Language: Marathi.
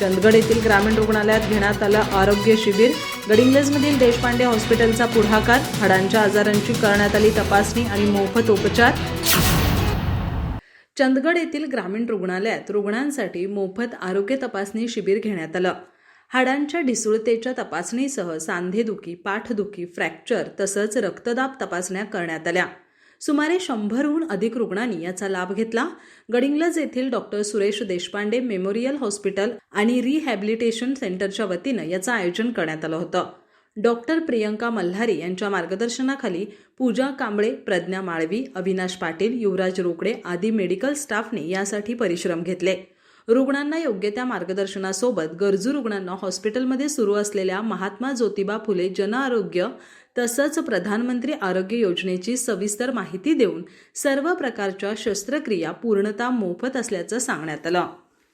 चंदगड येथील ग्रामीण रुग्णालयात घेण्यात आलं आरोग्य शिबिर. गडिंग्लजमधील देशपांडे हॉस्पिटलचा पुढाकार हाडांच्या आजारांची करण्यात आली तपासणी आणि मोफत उपचार. चंदगड येथील ग्रामीण रुग्णालयात रुग्णांसाठी मोफत आरोग्य तपासणी शिबिर घेण्यात आलं. हाडांच्या ढिसुळतेच्या तपासणीसह सांधेदुखी पाठदुखी फ्रॅक्चर तसंच रक्तदाब तपासण्या करण्यात आल्या. सुमारे शंभरहून अधिक रुग्णांनी याचा लाभ घेतला. गडिंग्लज येथील doctor Suresh Deshpande memorial hospital आणि रिहॅबिलिटेशन सेंटरच्या वतीनं याचं आयोजन करण्यात आलं होतं. डॉक्टर प्रियंका मल्हारी यांच्या मार्गदर्शनाखाली पूजा कांबळे प्रज्ञा माळवी अविनाश पाटील युवराज रोकडे आदी मेडिकल स्टाफने यासाठी परिश्रम घेतले. रुग्णांना योग्य त्या मार्गदर्शनासोबत गरजू रुग्णांना हॉस्पिटलमध्ये सुरू असलेल्या महात्मा ज्योतिबा फुले जनआरोग्य तसंच प्रधानमंत्री आरोग्य योजनेची सविस्तर माहिती देऊन सर्व प्रकारच्या शस्त्रक्रिया पूर्णतः मोफत असल्याचं सांगण्यात आलं.